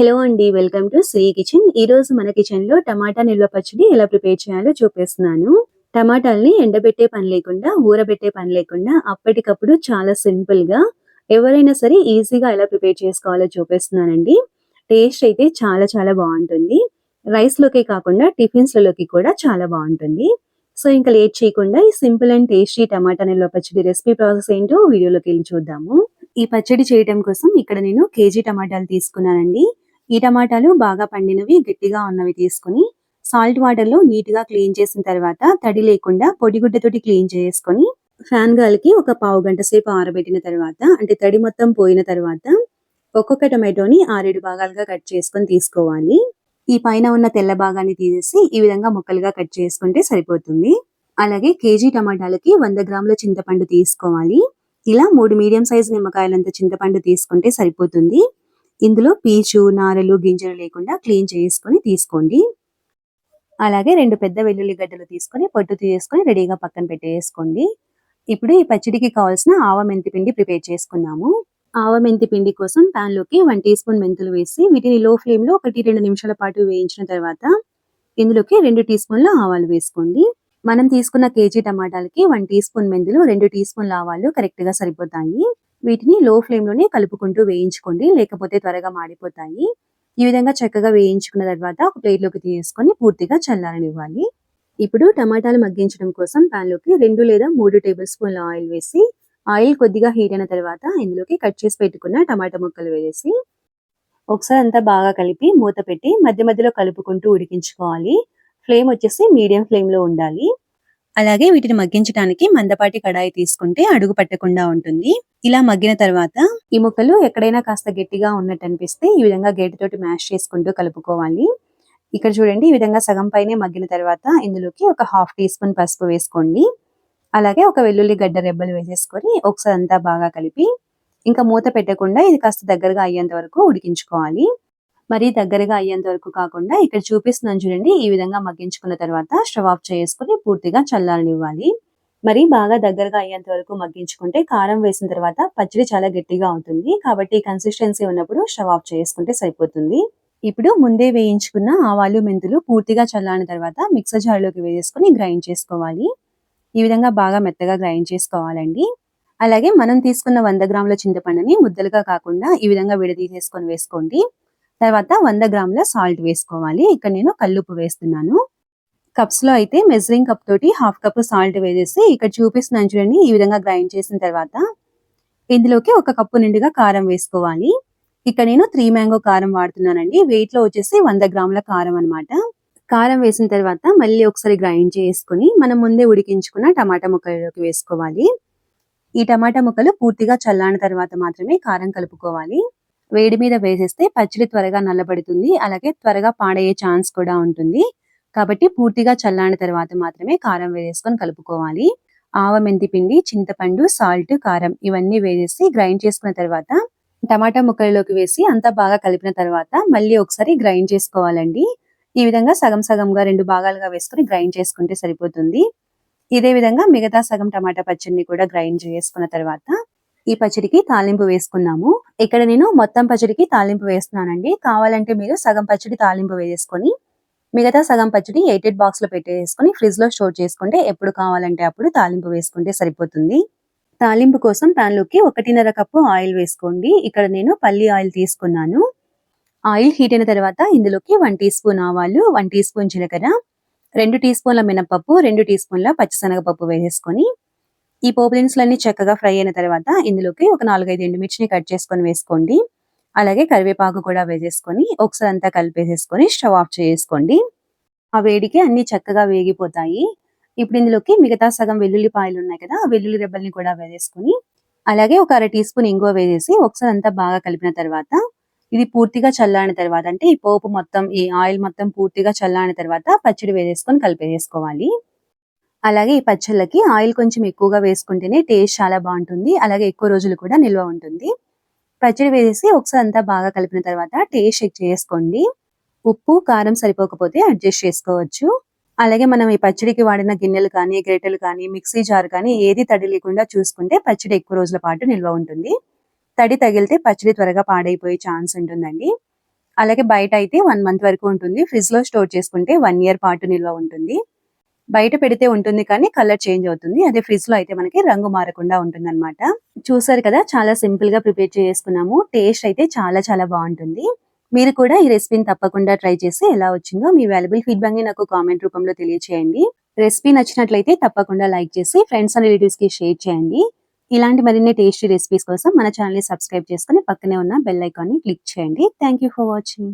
Hello అండి welcome to Shri kitchen. ఈ రోజు మన కిచెన్లో టమాటా నిల్వ పచ్చడి ఎలా ప్రిపేర్ చేయాలో చూపిస్తున్నాను. టమాటాల్ని ఎండబెట్టే పని లేకుండా ఊరబెట్టే పని లేకుండా అప్పటికప్పుడు చాలా సింపుల్గా ఎవరైనా సరే ఈజీగా ఎలా ప్రిపేర్ చేసుకోవాలో చూపిస్తున్నానండి. టేస్ట్ అయితే చాలా చాలా బాగుంటుంది. రైస్ లోకే కాకుండా టిఫిన్స్లోకి కూడా చాలా బాగుంటుంది. సో ఇంకా లేట్ చేయకుండా ఈ సింపుల్ అండ్ టేస్టీ టమాటా నిల్వ పచ్చడి రెసిపీ ప్రాసెస్ ఏంటో వీడియోలోకి వెళ్ళి చూద్దాము. ఈ పచ్చడి చేయడం కోసం ఇక్కడ నేను కేజీ టమాటాలు తీసుకున్నానండి. ఈ టమాటాలు బాగా పండినవి గట్టిగా ఉన్నవి తీసుకుని సాల్ట్ వాటర్లో నీట్గా క్లీన్ చేసిన తర్వాత తడి లేకుండా పొడిగుడ్డతోటి క్లీన్ చేసుకొని ఫ్యాన్ గాలికి ఒక పావు గంట సేపు ఆరబెట్టిన తర్వాత అంటే తడి మొత్తం పోయిన తర్వాత ఒక్కొక్క టమాటోని ఆరేడు భాగాలుగా కట్ చేసుకొని తీసుకోవాలి. ఈ పైన ఉన్న తెల్ల భాగాన్ని తీసేసి ఈ విధంగా ముక్కలుగా కట్ చేసుకుంటే సరిపోతుంది. అలాగే కేజీ టమాటాలకి వంద గ్రాముల చింతపండు తీసుకోవాలి. ఇలా మూడు మీడియం సైజ్ నిమ్మకాయలంత చింతపండు తీసుకుంటే సరిపోతుంది. ఇందులో పీచు నారలు గింజలు లేకుండా క్లీన్ చేసుకొని తీసుకోండి. అలాగే రెండు పెద్ద వెల్లుల్లి గడ్డలు తీసుకొని పొట్టు తీసుకొని రెడీగా పక్కన పెట్టేసుకోండి. ఇప్పుడు ఈ పచ్చడికి కావాల్సిన ఆవ మెంతి పిండి ప్రిపేర్ చేసుకున్నాము. ఆవ మెంతి పిండి కోసం పాన్లోకి వన్ టీ స్పూన్ మెంతులు వేసి వీటిని లో ఫ్లేమ్లో ఒకటి రెండు నిమిషాల పాటు వేయించిన తర్వాత ఇందులోకి రెండు టీ స్పూన్ల ఆవాలు వేసుకోండి. మనం తీసుకున్న కేజీ టమాటాలకి వన్ టీ స్పూన్ మెంతులు రెండు టీ స్పూన్ల ఆవాలు కరెక్ట్గా సరిపోతాయి. వీటిని లో ఫ్లేమ్లోనే కలుపుకుంటూ వేయించుకోండి. లేకపోతే త్వరగా మాడిపోతాయి. ఈ విధంగా చక్కగా వేయించుకున్న తర్వాత ఒక ప్లేట్లోకి తీసుకొని పూర్తిగా చల్లారనివ్వాలి. ఇప్పుడు టమాటాలు మగ్గించడం కోసం పాన్లోకి రెండు లేదా మూడు టేబుల్ స్పూన్ల ఆయిల్ వేసి ఆయిల్ కొద్దిగా హీట్ అయిన తర్వాత ఇందులోకి కట్ చేసి పెట్టుకున్న టమాటా ముక్కలు వేసి ఒకసారి అంతా బాగా కలిపి మూత పెట్టి మధ్య మధ్యలో కలుపుకుంటూ ఉడికించుకోవాలి. ఫ్లేమ్ వచ్చేసి మీడియం ఫ్లేమ్లో ఉండాలి. అలాగే వీటిని మగ్గించడానికి మందపాటి కడాయి తీసుకుంటే అడుగు పట్టకుండా ఉంటుంది. ఇలా మగ్గిన తర్వాత ఈ ముక్కలు ఎక్కడైనా కాస్త గట్టిగా ఉన్నట్టు అనిపిస్తే ఈ విధంగా గేటుతోటి మ్యాష్ చేసుకుంటూ కలుపుకోవాలి. ఇక్కడ చూడండి ఈ విధంగా సగం పైనే మగ్గిన తర్వాత ఇందులోకి ఒక హాఫ్ టీ స్పూన్ పసుపు వేసుకోండి. అలాగే ఒక వెల్లుల్లి గడ్డ రెబ్బలు వేసేసుకొని ఒకసారి అంతా బాగా కలిపి ఇంకా మూత పెట్టకుండా ఇది కాస్త దగ్గరగా అయ్యేంత వరకు ఉడికించుకోవాలి. మరి దగ్గరగా అయ్యేంత వరకు కాకుండా ఇక్కడ చూపిస్తున్నాను చూడండి ఈ విధంగా మగ్గించుకున్న తర్వాత స్టవ్ ఆఫ్ చేసుకుని పూర్తిగా చల్లాలనివ్వాలి మరి బాగా దగ్గరగా అయ్యేంత వరకు మగ్గించుకుంటే కారం వేసిన తర్వాత పచ్చడి చాలా గట్టిగా అవుతుంది. కాబట్టి కన్సిస్టెన్సీ ఉన్నప్పుడు స్టవ్ ఆఫ్ చేసుకుంటే సరిపోతుంది. ఇప్పుడు ముందే వేయించుకున్న ఆవాలు మెంతులు పూర్తిగా చల్లారిన తర్వాత మిక్సర్ జార్లోకి వేసుకుని గ్రైండ్ చేసుకోవాలి. ఈ విధంగా బాగా మెత్తగా గ్రైండ్ చేసుకోవాలండి. అలాగే మనం తీసుకున్న వంద గ్రాముల చింతపండుని ముద్దలుగా కాకుండా ఈ విధంగా విడదీసేసుకొని వేసుకోండి. తర్వాత వంద గ్రాముల సాల్ట్ వేసుకోవాలి. ఇక్కడ నేను కల్లుపు వేస్తున్నాను. కప్స్లో అయితే మెజరింగ్ కప్ తోటి హాఫ్ కప్ సాల్ట్ వేసేసి ఇక్కడ చూపిస్తున్నాను చూడండి ఈ విధంగా గ్రైండ్ చేసిన తర్వాత ఇందులోకి ఒక కప్పు నిండుగా కారం వేసుకోవాలి. ఇక్కడ నేను త్రీ మ్యాంగో కారం వాడుతున్నానండి. వెయిట్లో వచ్చేసి వంద గ్రాముల కారం అనమాట కారం వేసిన తర్వాత మళ్ళీ ఒకసారి గ్రైండ్ చేసుకుని మనం ముందే ఉడికించుకున్న టమాటా ముక్కలలోకి వేసుకోవాలి. ఈ టమాటా ముక్కలు పూర్తిగా చల్లారిన తర్వాత మాత్రమే కారం కలుపుకోవాలి. వేడి మీద వేసేస్తే పచ్చడి త్వరగా నల్లబడుతుంది. అలాగే త్వరగా పాడయ్యే ఛాన్స్ కూడా ఉంటుంది. కాబట్టి పూర్తిగా చల్లారిన తర్వాత మాత్రమే కారం వేసుకొని కలుపుకోవాలి. ఆవ మెంతి పిండి చింతపండు సాల్ట్ కారం ఇవన్నీ వేసేసి గ్రైండ్ చేసుకున్న తర్వాత టమాటా ముక్కలలోకి వేసి అంతా బాగా కలిపిన తర్వాత మళ్ళీ ఒకసారి గ్రైండ్ చేసుకోవాలండి. ఈ విధంగా సగం సగంగా రెండు భాగాలుగా వేసుకుని గ్రైండ్ చేసుకుంటే సరిపోతుంది. ఇదే విధంగా మిగతా సగం టమాటా పచ్చడిని కూడా గ్రైండ్ చేసుకున్న తర్వాత ఈ పచ్చడికి తాలింపు వేసుకున్నాము. ఇక్కడ నేను మొత్తం పచ్చడికి తాలింపు వేస్తున్నానండి. కావాలంటే మీరు సగం పచ్చడి తాలింపు వేసుకొని మిగతా సగం పచ్చడి ఎయిటెడ్ బాక్స్లో పెట్టేసుకొని ఫ్రిడ్జ్లో స్టోర్ చేసుకుంటే ఎప్పుడు కావాలంటే అప్పుడు తాలింపు వేసుకుంటే సరిపోతుంది. తాలింపు కోసం పాన్లోకి ఒకటిన్నర కప్పు ఆయిల్ వేసుకోండి. ఇక్కడ నేను పల్లి ఆయిల్ తీసుకున్నాను. ఆయిల్ హీట్ అయిన తర్వాత ఇందులోకి వన్ టీ స్పూన్ ఆవాలు వన్ టీ స్పూన్ జీలకర్ర రెండు టీ స్పూన్ల మినపప్పు రెండు టీ స్పూన్ల పచ్చిశనగపప్పు వేసేసుకొని ఈ పోపుదినుసులన్నీ చక్కగా ఫ్రై అయిన తర్వాత ఇందులోకి ఒక నాలుగైదు ఎండుమిర్చిని కట్ చేసుకొని వేసుకోండి. అలాగే కరివేపాకు కూడా వేసేసుకొని ఒకసారి అంతా కలిపేసేసుకొని స్టవ్ ఆఫ్ చేసుకోండి ఆ వేడికి అన్ని చక్కగా వేగిపోతాయి. ఇప్పుడు ఇందులోకి మిగతా సగం వెల్లుల్లిపాయలు ఉన్నాయి కదా వెల్లుల్లి రెబ్బల్ని కూడా వేసేసుకొని అలాగే ఒక అర టీ స్పూన్ ఇంగువ వేసేసి ఒకసారి అంతా బాగా కలిపిన తర్వాత ఇది పూర్తిగా చల్లారిన తర్వాత అంటే ఈ పోపు మొత్తం ఈ ఆయిల్ మొత్తం పూర్తిగా చల్లారిన తర్వాత పచ్చడి వేసేసుకొని కలిపేసుకోవాలి అలాగే ఈ పచ్చళ్ళకి ఆయిల్ కొంచెం ఎక్కువగా వేసుకుంటేనే టేస్ట్ చాలా బాగుంటుంది. అలాగే ఎక్కువ రోజులు కూడా నిల్వ ఉంటుంది. పచ్చడి వేసేసి ఒకసారి అంతా బాగా కలిపిన తర్వాత టేస్ట్ చెక్ చేసుకోండి. ఉప్పు కారం సరిపోకపోతే అడ్జస్ట్ చేసుకోవచ్చు. అలాగే మనం ఈ పచ్చడికి వాడిన గిన్నెలు కానీ గ్రేటెలు కానీ మిక్సీ జార్ కానీ ఏది తడి లేకుండా చూసుకుంటే పచ్చడి ఎక్కువ రోజుల పాటు నిల్వ ఉంటుంది. తడి తగిలితే పచ్చడి త్వరగా పాడైపోయే ఛాన్స్ ఉంటుందండి. అలాగే బయట అయితే వన్ మంత్ వరకు ఉంటుంది. ఫ్రిడ్జ్లో స్టోర్ చేసుకుంటే వన్ ఇయర్ పాటు నిల్వ ఉంటుంది. బయట పెడితే ఉంటుంది కానీ కలర్ చేంజ్ అవుతుంది. అదే ఫ్రిడ్జ్లో అయితే మనకి రంగు మారకుండా ఉంటుంది అనమాట చూసారు కదా చాలా సింపుల్గా ప్రిపేర్ చేసుకున్నాము. టేస్ట్ అయితే చాలా చాలా బాగుంటుంది. మీరు కూడా ఈ రెసిపీని తప్పకుండా ట్రై చేసి ఎలా వచ్చిందో మీ వాల్యుబుల్ ఫీడ్బ్యాక్ని నాకు కామెంట్ రూపంలో తెలియచేయండి. రెసిపీ నచ్చినట్లయితే తప్పకుండా లైక్ చేసి ఫ్రెండ్స్ అండ్ రిలేటివ్స్కి షేర్ చేయండి. ఇలాంటి మరిన్ని టేస్టీ రెసిపీస్ కోసం మన ఛానల్ని సబ్స్క్రైబ్ చేసుకుని పక్కనే ఉన్న బెల్ ఐకాన్ని క్లిక్ చేయండి. Thank for watching